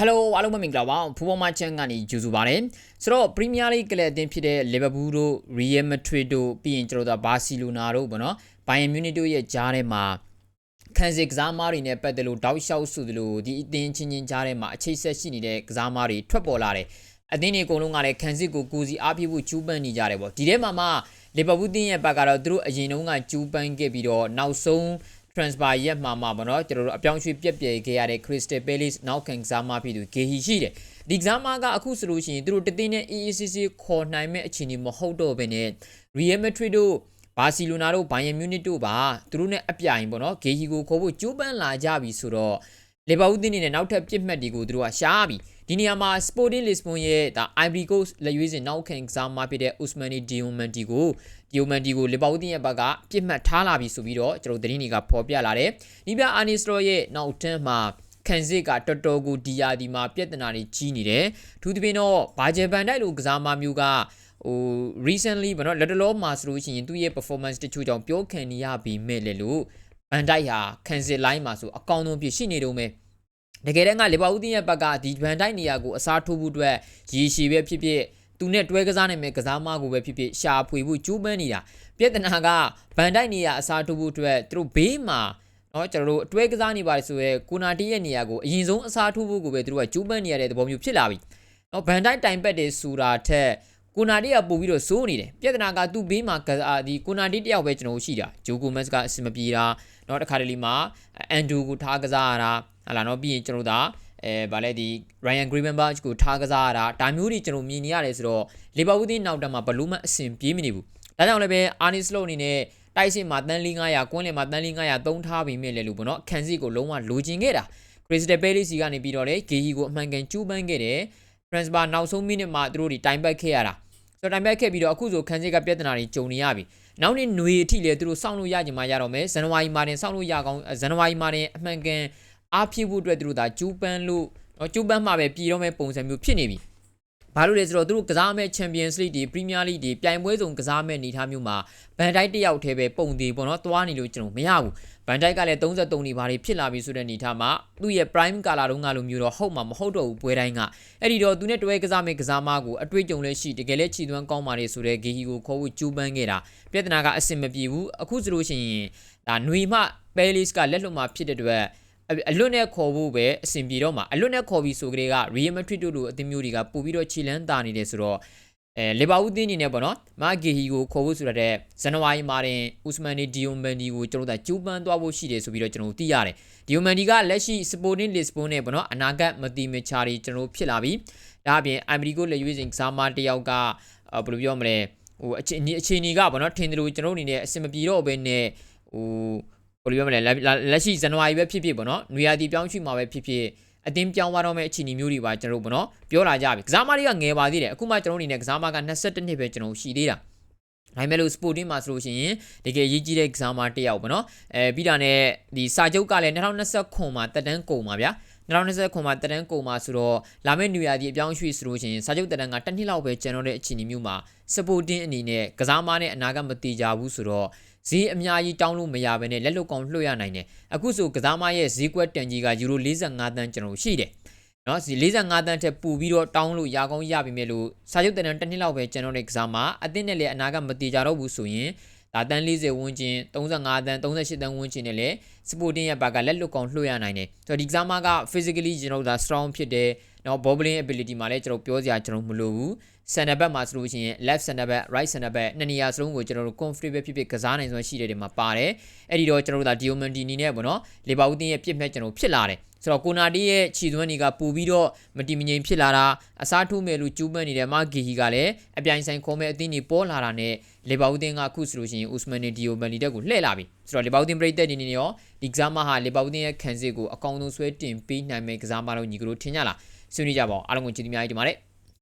Hello အားလုံးပဲမင်္ဂလာပါဖူဘောမာချန်ကနေကြိုဆိုပါရစေဆိုတော့ Premier League ကလပ်အသင်းဖြစ်တဲ့ Liverpool တို့ Real Madrid တို့ပြီးရင်ကျွန်တော်တို့ Barcelona တို့ပေါ့နော် Bayern Munich တို့ရဲ့ကြားထဲမှာခံစစ်ကစားမားတွေနဲ့ပတ်သက်လို့တောက်လျှောက်ဆိုသလိုဒီအသင်းချင်းချင်းကြားထဲမှာအခြေဆက်ရှိနေတဲ့ကစားမားတွေထွက်ပေါ်လာတယ်အသင်းတွေအကုန်လုံးကလည်းခံစစ်ကိုကိုစီအားပြဖို့ကျူးပန်းနေကြတယ်ပေါ့ဒီထဲမှာမှလီဗာပူးတင်းရဲ့ဘက်ကတော့သူတို့အရင်တုန်းကကျူးပန်းခဲ့ပြီးတော့နောက်ဆုံး transfer ရက်မှာမှာပေါ့နော်ကျွန်တော်တို့အပြောင်းရွှေ့ပြက်ပြယ်ခဲ့ရတဲ့ Crystal Palace နောက်ခံကစားမဖြစ်သူ Gehi ရှိတယ်ဒီကစားမကအခုဆိုလို့ရှိရင်သူတို့တသိန်းနဲ့ EACC ခေါ်နိုင်မဲ့အခြေအနေမဟုတ်တော့ဘဲနဲ့ Real Madrid တို့ဘာစီလိုနာတို့ဘိုင်ယန်မြူနစ်တို့ပါသူတို့နဲ့အပြိုင်ပေါ့နော်ဂေဟီကိုခေါ်ဖို့ကြိုးပမ်းလာကြပြီဆိုတော့ လေဘာဦးတင်းနေနဲ့နောက်ထပ်ပြစ်မှတ်တွေကိုသူတို့ကရှားပြီဒီနေရာမှာ Sporting Lisbon ရဲ့ဒါ Ivory Coast လက်ရွေးစင်နောက်ခံကစားမဖြစ်တဲ့ Ousmane Diomande ကို Diomande ကိုလေဘာဦးတင်းရဲ့ဘက်ကပြစ်မှတ်ထားလာပြီဆိုပြီးတော့ကျွန်တော်သတင်းတွေကဖော်ပြလာတယ်ဒီပြ Arnis Law ရဲ့နောက်တန်းမှာခံစစ်ကတော်တော်ကိုဒီယာဒီမှာပြဿနာတွေကြီးနေတယ်။သူသဖြင့်တော့ဘာဂျယ်ဘန်တိုက်လိုကစားမမျိုးကဟို recently ဘာနော်လက်တလောမှာဆိုလို့ရှိရင်သူ့ရဲ့ performance တချို့ကြောင့်ပြောခံနေရပြီးမဲ့လေလို့ ဗန်တိုက်ဟာကန်စစ်လိုင်းမှာဆိုအကောင်ဆုံးဖြစ်ရှိနေတော့မယ်တကယ်တမ်းကလီဗာပူးတင်းရဲ့ဘက်ကဒီဗန်တိုက်နေရာကိုအစားထိုးဖို့အတွက်ရည်ရှိပဲဖြစ်ဖြစ်သူနဲ့တွဲကစားနိုင်မဲ့ကစားမကိုပဲဖြစ်ဖြစ်ရှာဖွေဖို့ကြိုးပမ်းနေတာပြဿနာကဗန်တိုက်နေရာအစားထိုးဖို့အတွက်သူတို့ဘေးမှာနော်ကျွန်တော်တို့အတွဲကစားနေပါတယ်ဆိုရဲကိုနာတီရဲ့နေရာကိုအရင်ဆုံးအစားထိုးဖို့ကိုပဲသူတို့ကကြိုးပမ်းနေရတဲ့သဘောမျိုးဖြစ်လာပြီ။နော်ဗန်တိုက်တိုင်ပတ်တယ်ဆိုတာထက် ကိုနာတီကပို့ပြီးတော့စိုးနေတယ်ပြဿနာကသူ့ဘေးမှာကစားဒီကိုနာတီတယောက်ပဲကျွန်တော်ရှိတာဂျိုကိုမက်စ်ကအဆင်မပြေတာနော်တခါတလေမှာအန်ဒူကိုထားကစားရတာဟာလာနော်ပြီးရင်ကျွန်တော်ဒါအဲဗာလဲဒီ Ryan Gravenberch ကိုထားကစားရတာဒါမျိုးတွေကျွန်တော်မြင်နေရတယ်ဆိုတော့ Liverpool တင်းနောက်တမှာဘလို့မှအဆင်ပြေမနေဘူးဒါကြောင့်လည်းပဲ Arne Slot အနေနဲ့တိုက်စစ်မှာတန်လီ900ကွင်းလယ်မှာတန်လီ900သုံးထားပြီးမြင်လေလို့ပေါ့နော်ခန်းစီကိုလုံးဝလိုချင်ခဲ့တာ Crystal Palace ကနေပြီးတော့လေဂေဟီကိုအမှန်ကန်ကျူးပန်းခဲ့တယ် Transfer နောက်ဆုံးမိနစ်မှာသူတို့ဒီတိုင်ပတ်ခဲ့ရတာ ဆိုတော့တိုင်ပတ်ခဲ့ပြီးတော့အခုဆိုခန်းစီကပြဿနာတွေကြုံနေရပြီနောက်နေ့ຫນွေအထိလေသူတို့စောင့်လို့ရကြမှာရတော့မယ်ဇန်နဝါရီမှာတင်စောင့်လို့ရကောင်းဇန်နဝါရီမှာတင်အမှန်ကန်အားဖြည့်ဖို့အတွက်သူတို့ဒါကျူးပန်းလို့နော်ကျူးပန်းမှာပဲပြည်တော့မဲ့ပုံစံမျိုးဖြစ်နေပြီ ဘာလို့လဲဆိုတော့သူတို့ကစားမဲ့ Champions League တွေ Premier League တွေပြိုင်ပွဲစုံကစားမဲ့အနေအထားမျိုးမှာဘန်တိုက်တယောက်တည်းပဲပုံသေးပေါ့နော်သွားနေလို့ကျွန်တော်မရဘူးဘန်တိုက်ကလည်း33နေပါတွေဖြစ်လာပြီဆိုတဲ့အနေအထားမှာသူ့ရဲ့ prime color တုန်းကလိုမျိုးတော့ဟုတ်မှာမဟုတ်တော့ဘူးပွဲတိုင်းကအဲ့ဒီတော့သူနဲ့တွဲကစားမဲ့ကစားမကိုအတွေ့အကြုံလည်းရှိတကယ်လည်းခြေသွမ်းကောင်းပါလေဆိုတဲ့ဂီဟီကိုခေါ်ဖို့ကြိုးပမ်းခဲ့တာပြဿနာကအဆင်မပြေဘူးအခုဆိုလို့ရှိရင်ဒါຫນွေမှပဲလစ်ကလက်လွတ်မှာဖြစ်တဲ့အတွက် အလွတ်နဲ့ခေါ်ဖို့ပဲအဆင်ပြေတော့မှာအလွတ်နဲ့ခေါ်ပြီးဆိုကြတဲ့က Real Madrid တို့လိုအသင်းမျိုးတွေကပို့ပြီးတော့ခြေလန်းတာနေတယ်ဆိုတော့အဲလီဗာပူးတင်းနေနဲ့ပေါ့နော်မာဂီဟီကိုခေါ်ဖို့ဆိုတဲ့ဇန်နဝါရီမှာတင်ဥစမန်နီဒီယိုမန်ဒီကိုကျွန်တော်တို့ကျူးပန်းသွားဖို့ရှိတယ်ဆိုပြီးတော့ကျွန်တော်တို့သိရတယ်ဒီယိုမန်ဒီကလက်ရှိစပိုတင်းလစ်စပွန်နဲ့ပေါ့နော်အနာဂတ်မတိမချာတွေကျွန်တော်တို့ဖြစ်လာပြီဒါအပြင်အမ်ဘရီကိုလက်ရွေးစင်ကစားမတယောက်ကဘယ်လိုပြောမလဲဟိုအခြေအနေအခြေအနေကပေါ့နော်ထင်တယ်လို့ကျွန်တော်တို့အနေနဲ့အဆင်မပြေတော့ဘဲနဲ့ဟို ဘယ်လိုပြောမလဲလက်ရှိဇန်နဝါရီပဲဖြစ်ဖြစ်ပေါ့နော်နွေရာသီပြောင်းရွှေ့မှာပဲဖြစ်ဖြစ်အတင်းပြောင်းသွားတော့မယ့်အခြေအနေမျိုးတွေပါကျွန်တော်တို့ပေါ့နော်ပြောလာကြပြီကစားမတွေကငယ်ပါသေးတယ်အခုမှကျွန်တော်အနေနဲ့ကစားမက22နှစ်ပဲကျွန်တော်ရှိသေးတာဒါပေမဲ့လို့ sporting မှာဆိုလို့ရှိရင်တကယ်ရေးကြီးတဲ့ကစားမတစ်ယောက်ပေါ့နော်အဲပြီးတာနဲ့ဒီစာချုပ်ကလည်း2020ခွန်မှာတက်တန်းကုန်ပါဗျာ2020ခွန်မှာတက်တန်းကုန်မှာဆိုတော့လာမယ့် new year ဒီအပြောင်းရွှေ့ဆိုလို့ရှိရင်စာချုပ်တက်တန်းကတစ်နှစ်လောက်ပဲကျန်တော့တဲ့အခြေအနေမျိုးမှာ sporting အနေနဲ့ကစားမနဲ့အနာဂတ်မတည်ကြဘူးဆိုတော့ ဈေးအများကြီးတောင်းလို့မရဘဲနဲ့လက်လွတ်ကောင်လွှတ်ရနိုင်တယ်အခုဆိုကစားမရဲ့ဈေးကွက်တန်ကြီးကယူရို45တန်းကျွန်တော်ရှိတယ်နော်ဒီ45တန်းထက်ပိုပြီးတော့တောင်းလို့ရကောင်းရပြီမဲ့လို့စာချုပ်တန်တန်းတစ်နှစ်လောက်ပဲကျွန်တော်တဲ့ကစားမအသင်းနဲ့လည်းအနာကမတည်ကြတော့ဘူးဆိုရင်ဒါတန်း40ဝန်းကျင်35တန်း38တန်းဝန်းကျင်နဲ့လည်းစပိုတင်ရဲ့ဘက်ကလက်လွတ်ကောင်လွှတ်ရနိုင်တယ်ဆိုတော့ဒီကစားမက physically ကျွန်တော်ဒါ strong ဖြစ်တယ် နော် bowling ability မှာလည်းကျွန်တော်ပြောစရာကျွန်တော်မလိုဘူး center back မှာဆိုလို့ရှိရင် left center back right center back နှစ်နေရာစလုံးကိုကျွန်တော်တို့ comfortable ဖြစ်ဖြစ်ကစားနိုင်စွမ်းရှိတဲ့တွေမှာပါတယ်အဲ့ဒီတော့ကျွန်တော်တို့ဒါ Diomandi အနေနဲ့ပေါ့နော်လေဘာဦးတင်းရဲ့ပြစ်မဲ့ကျွန်တော်ဖြစ်လာတယ်ဆိုတော့ကိုနာတီရဲ့ခြေသွမ်းတွေကပို့ပြီးတော့မတီမငြိမ်ဖြစ်လာတာအစားထိုးမယ်လို့ကြိုးပမ်းနေတဲ့မာဂီဟီကလည်းအပြိုင်ဆိုင်ခေါ်မဲ့အသင်းတွေပေါ်လာတာနဲ့လေဘာဦးတင်းကအခုဆိုလို့ရှိရင်ဥစမန်နီဒီယိုမန်လီတက်ကိုလှည့်လာပြီဆိုတော့လေဘာဦးတင်းပရိသတ်နေနေရောဒီကစားမဟာလေဘာဦးတင်းရဲ့ခံစစ်ကိုအကောင်းဆုံးဆွဲတင်ပေးနိုင်မယ့်ကစားမလို့ညီကတို့ထင်ကြလား ဆွေးနွေးကြပါဦးအားလုံးကိုကျေးဇူးများကြီးတင်ပါတယ်